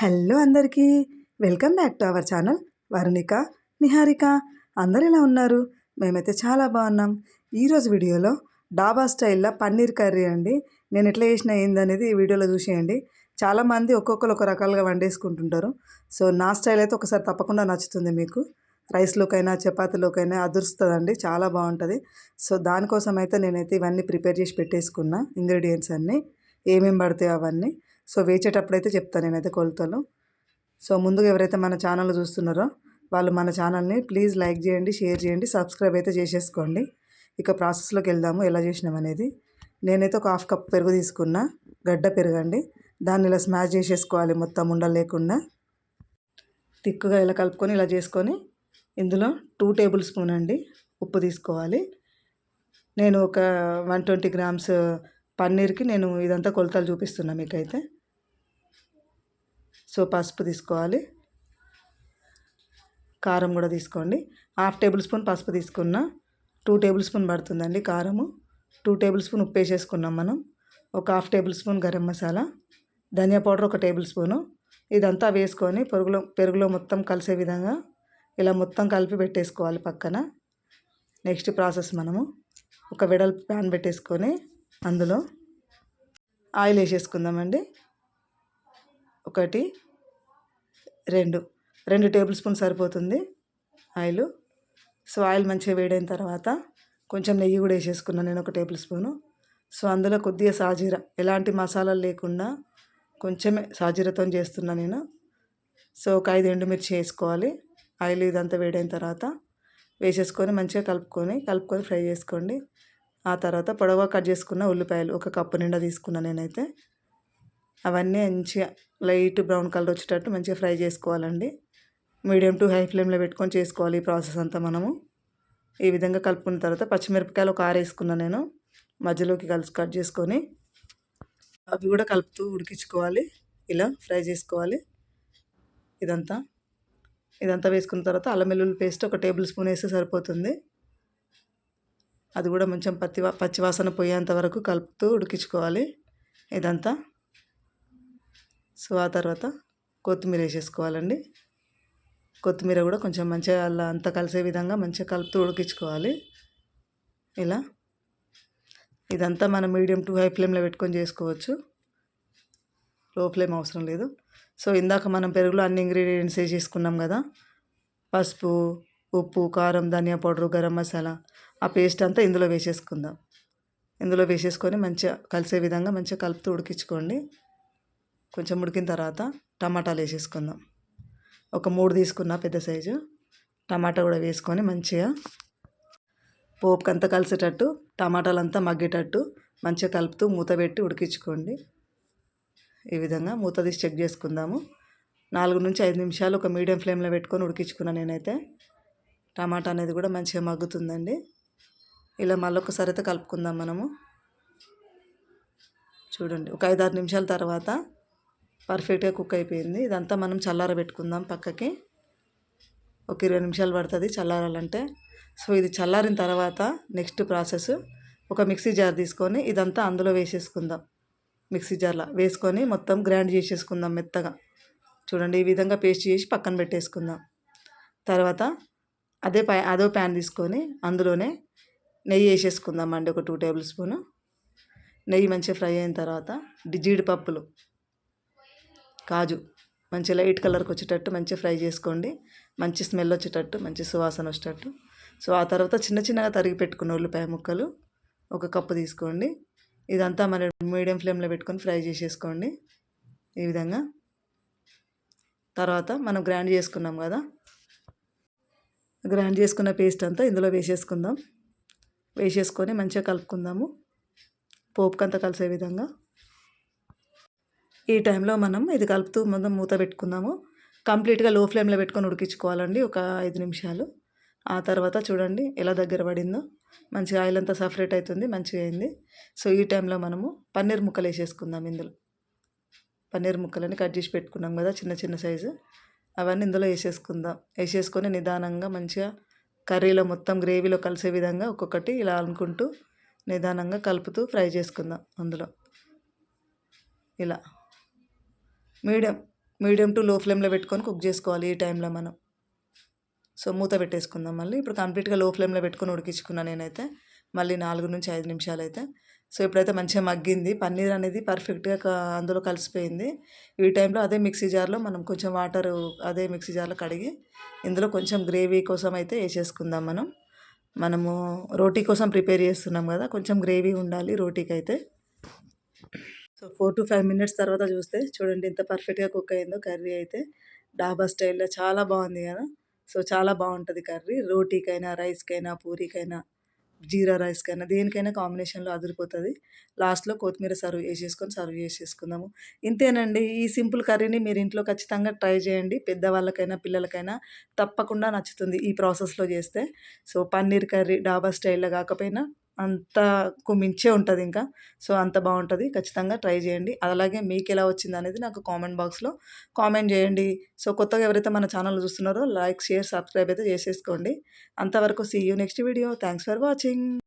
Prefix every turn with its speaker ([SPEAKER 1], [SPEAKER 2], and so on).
[SPEAKER 1] Hello అందరికీ. Welcome back to our channel Varunika Niharika. అందరు ఎలా ఉన్నారు? మేమైతే చాలా బాగున్నాం. ఈరోజు వీడియోలో డాబా స్టైల్లో పన్నీర్ కర్రీ అండి. నేను ఎట్లా చేసిన ఏందనేది ఈ వీడియోలో చూసేయండి. చాలామంది ఒక్కొక్కరు ఒక రకాలుగా వండేసుకుంటుంటారు. సో నా స్టైల్ అయితే ఒకసారి తప్పకుండా నచ్చుతుంది మీకు. రైస్లోకైనా చపాతీలోకైనా అదురుస్తుందండి. చాలా బాగుంటుంది. సో దానికోసం అయితే నేనైతే ఇవన్నీ ప్రిపేర్ చేసి పెట్టేసుకున్నా. ఇంగ్రీడియంట్స్ అన్నీ ఏమేమి పడతాయి అవన్నీ. సో వేచేటప్పుడైతే చెప్తాను నేనైతే కొలతలు. సో ముందుగా ఎవరైతే మన ఛానల్ చూస్తున్నారో వాళ్ళు మన ఛానల్ని ప్లీజ్ లైక్ చేయండి షేర్ చేయండి సబ్స్క్రైబ్ అయితే చేసేసుకోండి. ఇక ప్రాసెస్లోకి వెళ్దాము ఎలా చేసినాం అనేది. నేనైతే ఒక హాఫ్ కప్ పెరుగు తీసుకున్నా గడ్డ పెరగండి. దాన్ని ఇలా స్మాష్ చేసేసుకోవాలి మొత్తం ఉండలు లేకుండా. తిక్కుగా ఇలా కలుపుకొని ఇలా చేసుకొని ఇందులో టూ టేబుల్ స్పూన్ అండి ఉప్పు తీసుకోవాలి. నేను ఒక వన్ ట్వంటీ గ్రామ్స్ పన్నీర్కి నేను ఇదంతా కొలతలు చూపిస్తున్నా మీకైతే. సో పసుపు తీసుకోవాలి. కారం కూడా తీసుకోండి. హాఫ్ టేబుల్ స్పూన్ పసుపు తీసుకున్న. టూ టేబుల్ స్పూన్ పడుతుందండి కారము. టూ టేబుల్ స్పూన్ ఉప్పు వేసేసుకున్నాం మనం. ఒక half tablespoon garam masala. ధనియా పౌడర్ ఒక టేబుల్ స్పూను. ఇదంతా వేసుకొని పెరుగులో పెరుగులో మొత్తం కలిసే విధంగా ఇలా మొత్తం కలిపి పెట్టేసుకోవాలి పక్కన. నెక్స్ట్ ప్రాసెస్ మనము. ఒక విడల్ ప్యాన్ పెట్టేసుకొని అందులో ఆయిల్ వేసేసుకుందామండి. ఒకటి రెండు. రెండు టేబుల్ స్పూన్ సరిపోతుంది. ఆయిల్. సో ఆయిల్ మంచిగా వేడైన తర్వాత కొంచెం నెయ్యి కూడా వేసేసుకున్నాను నేను ఒక టేబుల్ స్పూను. సో అందులో కొద్దిగా సాజీర. ఎలాంటి మసాలాలు లేకుండా కొంచెమే సాజీరతో చేస్తున్నా నేను. సో ఒక ఐదు ఎండుమిర్చి వేసుకోవాలి. ఆయిల్ ఇదంతా వేడైన తర్వాత వేసేసుకొని మంచిగా కలుపుకొని కలుపుకొని ఫ్రై చేసుకోండి. ఆ తర్వాత పొడవుగా కట్ చేసుకున్న ఉల్లిపాయలు ఒక కప్పు నిండా తీసుకున్నా నేనైతే. అవన్నీ మంచిగా లైట్ బ్రౌన్ కలర్ వచ్చేటట్టు మంచిగా ఫ్రై చేసుకోవాలండి. మీడియం టు హై ఫ్లేమ్లో పెట్టుకొని చేసుకోవాలి ఈ ప్రాసెస్ అంతా మనము. ఈ విధంగా కలుపుకున్న తర్వాత పచ్చిమిరపకాయలు ఒక ఆరేసుకున్నాను వేసుకున్నాను నేను. మధ్యలోకి కలిసి కట్ చేసుకొని అవి కూడా కలుపుతూ ఉడికించుకోవాలి. ఇలా ఫ్రై చేసుకోవాలి. ఇదంతా. ఇదంతా వేసుకున్న తర్వాత అల్లం వెల్లుల్లి పేస్ట్ ఒక టేబుల్ స్పూన్ వేస్తే సరిపోతుంది. అది కూడా కొంచెం పత్తి పచ్చివాసన పోయేంత వరకు కలుపుతూ ఉడికించుకోవాలి. ఇదంతా. సో ఆ తర్వాత కొత్తిమీర వేసేసుకోవాలండి. కొత్తిమీర కూడా కొంచెం మంచిగా అలా అంతా కలిసే విధంగా మంచిగా కలుపుతూ ఉడికించుకోవాలి. ఇలా. ఇదంతా మనం మీడియం టు హై ఫ్లేమ్లో పెట్టుకొని చేసుకోవచ్చు. లో ఫ్లేమ్ అవసరం లేదు. సో ఇందాక మనం పెరుగులో అన్ని ఇంగ్రీడియంట్స్ వేసేసుకున్నాం కదా. పసుపు ఉప్పు కారం ధనియా పౌడర్ గరం మసాలా ఆ పేస్ట్ అంతా ఇందులో వేసేసుకుందాం. ఇందులో వేసేసుకొని మంచిగా కలిసే విధంగా మంచిగా కలుపుతూ ఉడికించుకోండి. కొంచెం ఉడికిన తర్వాత టమాటాలు వేసేసుకుందాం. ఒక మూడు తీసుకున్న పెద్ద సైజు. టమాటా కూడా వేసుకొని మంచిగా పోపుకి అంతా కలిసేటట్టు టమాటాలు అంతా మగ్గేటట్టు మంచిగా కలుపుతూ మూత పెట్టి ఉడికించుకోండి. ఈ విధంగా మూత తీసి చెక్ చేసుకుందాము. నాలుగు నుంచి ఐదు నిమిషాలు ఒక మీడియం ఫ్లేమ్లో పెట్టుకొని ఉడికించుకున్నా నేనైతే. టమాటా అనేది కూడా మంచిగా మగ్గుతుందండి. ఇలా మళ్ళొకసారి అయితే కలుపుకుందాం మనము. చూడండి ఒక ఐదు ఆరు నిమిషాల తర్వాత పర్ఫెక్ట్గా కుక్ అయిపోయింది. ఇదంతా మనం చల్లారబెట్టుకుందాం పక్కకి. ఒక ఇరవై నిమిషాలు పడుతుంది చల్లారాలంటే. సో ఇది చల్లారిన తర్వాత నెక్స్ట్ ప్రాసెస్. ఒక మిక్సీ జార్ తీసుకొని ఇదంతా అందులో వేసేసుకుందాం. మిక్సీ జార్లో వేసుకొని మొత్తం గ్రైండ్ చేసేసుకుందాం మెత్తగా. చూడండి ఈ విధంగా పేస్ట్ చేసి పక్కన పెట్టేసుకుందాం. తర్వాత అదే పై అదో ప్యాన్ తీసుకొని అందులోనే నెయ్యి వేసేసుకుందాం అండి. ఒక టూ టేబుల్ స్పూను. నెయ్యి మంచిగా ఫ్రై అయిన తర్వాత జీడిపప్పులు. కాజు. మంచి లైట్ కలర్కి వచ్చేటట్టు మంచిగా ఫ్రై చేసుకోండి. మంచి స్మెల్ వచ్చేటట్టు మంచి సువాసన వచ్చేటట్టు. సో ఆ తర్వాత చిన్న చిన్నగా తరిగి పెట్టుకున్న ఉల్లిపాయ ముక్కలు ఒక కప్పు తీసుకోండి. ఇదంతా మన మీడియం ఫ్లేమ్లో పెట్టుకొని ఫ్రై చేసేసుకోండి. ఈ విధంగా. తర్వాత మనం గ్రైండ్ చేసుకున్నాం కదా. గ్రైండ్ చేసుకున్న పేస్ట్ అంతా ఇందులో వేసేసుకుందాం. వేసేసుకొని మంచిగా కలుపుకుందాము. పోపుకంతా కలిసే విధంగా. ఈ టైంలో మనం ఇది కలుపుతూ మనం మూత పెట్టుకుందాము. కంప్లీట్గా లో ఫ్లేమ్లో పెట్టుకొని ఉడికించుకోవాలండి ఒక ఐదు నిమిషాలు. ఆ తర్వాత చూడండి ఎలా దగ్గర పడిందో. మంచిగా ఆయిల్ అంతా సపరేట్ అవుతుంది మంచిగా అయింది. సో ఈ టైంలో మనము పన్నీర్ ముక్కలు వేసేసుకుందాం ఇందులో. పన్నీర్ ముక్కలని కట్ చేసి పెట్టుకున్నాం కదా చిన్న చిన్న సైజు. అవన్నీ ఇందులో వేసేసుకుందాం. వేసేసుకొని నిదానంగా మంచిగా కర్రీలో మొత్తం గ్రేవీలో కలిసే విధంగా ఒక్కొక్కటి ఇలా అనుకుంటూ నిదానంగా కలుపుతూ ఫ్రై చేసుకుందాం అందులో. ఇలా. మీడియం మీడియం టు లో ఫ్లేమ్లో పెట్టుకొని కుక్ చేసుకోవాలి ఈ టైంలో మనం. సో మూత పెట్టేసుకుందాం మళ్ళీ. ఇప్పుడు కంప్లీట్గా లో ఫ్లేమ్లో పెట్టుకొని ఉడికించుకున్నాను నేనైతే. మళ్ళీ నాలుగు నుంచి ఐదు నిమిషాలు అయితే సో ఇప్పుడైతే మంచిగా మగ్గింది. పన్నీర్ అనేది పర్ఫెక్ట్గా అందులో కలిసిపోయింది. ఈ టైంలో అదే మిక్సీ జార్లో మనం కొంచెం వాటర్ అదే మిక్సీ జార్లో కడిగి ఇందులో కొంచెం గ్రేవీ కోసం అయితే వేసేసుకుందాం మనం. మనము రోటీ కోసం ప్రిపేర్ చేస్తున్నాం కదా కొంచెం గ్రేవీ ఉండాలి రోటీకి అయితే so four to five minutes తర్వాత చూస్తే చూడండి ఎంత పర్ఫెక్ట్గా కుక్ అయిందో కర్రీ అయితే. డాబా స్టైల్లో చాలా బాగుంది కదా. సో చాలా బాగుంటుంది కర్రీ. రోటీకైనా రైస్కైనా పూరీకైనా జీరా రైస్కైనా దేనికైనా కాంబినేషన్లో అదిరిపోతుంది. లాస్ట్లో కొత్తిమీర సర్వ్ చేసేసుకొని సర్వ్ చేసేసుకుందాము. ఇంతేనండి. ఈ సింపుల్ కర్రీని మీరు ఇంట్లో ఖచ్చితంగా ట్రై చేయండి. పెద్దవాళ్ళకైనా పిల్లలకైనా తప్పకుండా నచ్చుతుంది ఈ ప్రాసెస్లో చేస్తే. సో పన్నీర్ కర్రీ డాబా స్టైల్లో కాకపోయినా అంతకు మించే ఉంటుంది ఇంకా. సో అంత బాగుంటుంది. ఖచ్చితంగా ట్రై చేయండి. అలాగే మీకు ఎలా వచ్చింది అనేది నాకు కామెంట్ బాక్స్లో కామెంట్ చేయండి. సో కొత్తగా ఎవరైతే మన ఛానల్ చూస్తున్నారో లైక్ షేర్ సబ్స్క్రైబ్ అయితే చేసేసుకోండి. అంతవరకు see you next video thanks for watching